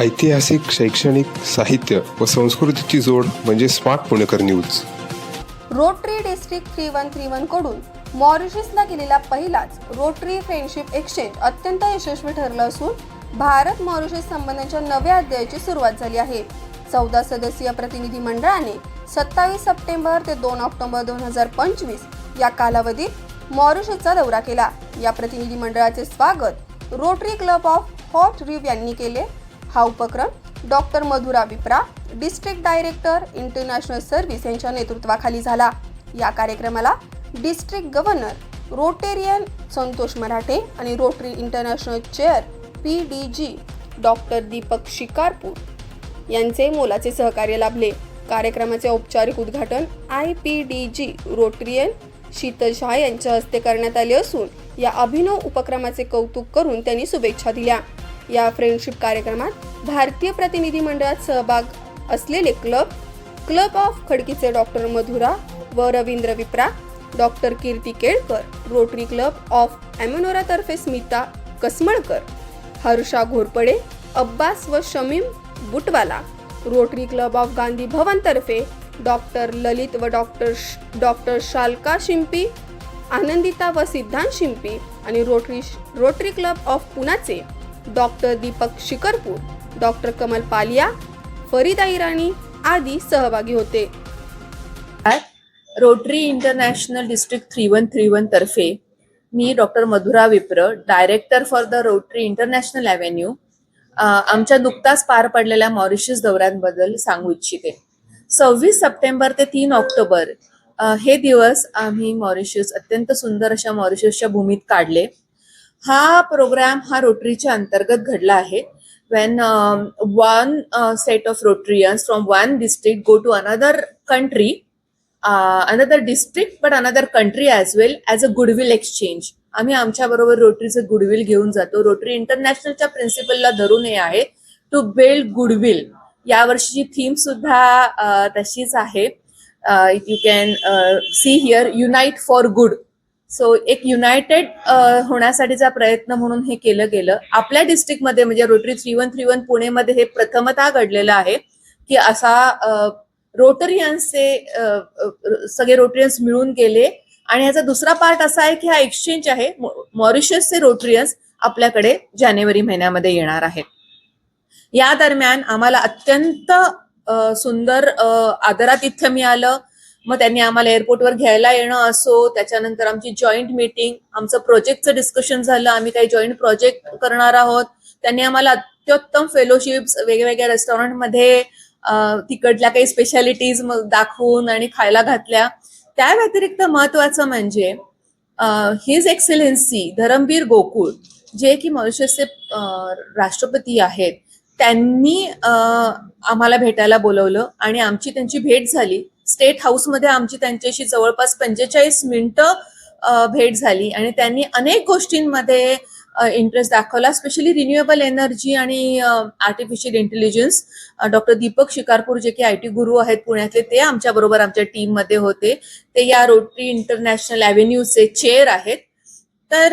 ऐतिहासिक शैक्षणिक साहित्य व संस्कृतीची जोड म्हणजे smart Punekar news. Rotary district three one three वनकडून मॉरिशसला केलेला पहिलाच रोटरी फ्रेंडशिप एक्सचेंज अत्यंत यशस्वी ठरलं असून भारत मॉरिशस संबंधांच्या नव्या अध्यायाची सुरुवात झाली आहे. चौदा सदस्यीय प्रतिनिधी मंडळाने सत्तावीस सप्टेंबर ते दोन ऑक्टोबर दोन हजार पंचवीस या कालावधीत मॉरिशसचा दौरा केला. या प्रतिनिधी मंडळाचे स्वागत रोटरी क्लब ऑफ हॉट रिव्ह यांनी केले. हा उपक्रम doctor Madhura Vipra district director international service यांच्या नेतृत्वाखाली झाला. या कार्यक्रमाला district governor Rotarian Santosh Marathe आणि Rotary International chair P D G doctor Deepak Shikarpur यांचे मोलाचे सहकार्य लाभले. कार्यक्रमाचे औपचारिक उद्घाटन I P D G Rotarian Sheetal Shah यांच्या हस्ते करण्यात आले असून या अभिनव उपक्रमाचे कौतुक करून त्यांनी शुभेच्छा दिल्या. या फ्रेंडशिप कार्यक्रमात भारतीय प्रतिनिधी मंडळात सहभाग असलेले क्लब क्लब ऑफ खडकीचे डॉक्टर मधुरा व Ravindra Vipra doctor Kirti Kelkar Rotary club of ॲमोनोरातर्फे Smita Kasmalkar Harsha Ghorpade Abbas व Shamim Butwala Rotary club of Gandhi भवनतर्फे doctor Lalit व डॉक्टर श- डॉक्टर शालका शिंपी आनंदिता व सिद्धांत शिंपी आणि रोटरी रोटरी क्लब ऑफ पुण्याचे डॉक्टर दीपक शिकरपूर डॉक्टर कमल पालिया फरीदा इराणी आदी सहभागी होते. Rotary International district three one three one तर्फे मी doctor Madhura Vipra director for the Rotary International avenue आमच्या नुकताच पार पडलेल्या मॉरिशस दौऱ्यांबद्दल सांगू इच्छिते. सव्वीस सप्टेंबर ते तीन ऑक्टोबर हे दिवस आम्ही मॉरिशस अत्यंत सुंदर अशा मॉरिशसच्या भूमीत काढले. हा प्रोग्राम हा रोटरीच्या अंतर्गत घडला आहे. When one set of Rotarians from one district go to another country another district but another country as well as a goodwill exchange आम्ही आमच्याबरोबर रोटरीचं गुडविल घेऊन जातो. रोटरी इंटरनॅशनलच्या प्रिन्सिपलला धरून हे आहे टू बिल्ड गुडविल या वर्षीची थीम सुद्धा uh, तशीच आहे. You can see here unite for good so एक युनायटेड होण्यासाठीचा प्रयत्न म्हणून हे केलं गेलं. आपल्या डिस्ट्रिक्टमध्ये म्हणजे Rotary three one three one पुणेमध्ये हे प्रथमतः घडलेलं आहे की असा रोटरियन्सचे सगळे रोटरियन्स मिळून गेले. आणि ह्याचा दुसरा पार्ट असा आहे की हा एक्सचेंज आहे. मॉरिशियसचे मॉरिशसचे रोटरियन्स आपल्याकडे जानेवारी महिन्यामध्ये येणार आहेत. या दरम्यान आम्हाला अत्यंत सुंदर आदरातिथ्य मिळालं. मग त्यांनी आम्हाला एअरपोर्टवर घ्यायला येणं असो त्याच्यानंतर आमची जॉईंट मीटिंग आमचं प्रोजेक्टचं डिस्कशन झालं आम्ही काही जॉईंट प्रोजेक्ट करणार आहोत. त्यांनी आम्हाला अत्युत्तम फेलोशिप्स वेगवेगळ्या रेस्टॉरंटमध्ये तिकडल्या काही स्पेशालिटीज मग दाखवून आणि खायला घातल्या. त्या व्यतिरिक्त महत्वाचं म्हणजे हिज एक्सेलेन्सी धरमवीर गोकुळ जे की मॉरिशसचे राष्ट्रपती आहेत त्यांनी आम्हाला भेटायला बोलवलं आणि आमची त्यांची भेट झाली. स्टेट हाऊसमध्ये आमची त्यांच्याशी जवळपास पंचेचाळीस मिनिटं भेट झाली. आणि त्यांनी अनेक गोष्टींमध्ये इंटरेस्ट दाखवला स्पेशली रिन्युएबल एनर्जी आणि artificial intelligence doctor Deepak Shikarpur जे की आय टी गुरु आहेत पुण्यातले ते आमच्या बरोबर आमच्या टीममध्ये होते. ते या रोटरी इंटरनॅशनल ॲव्हेन्यूचे चेअर आहेत. तर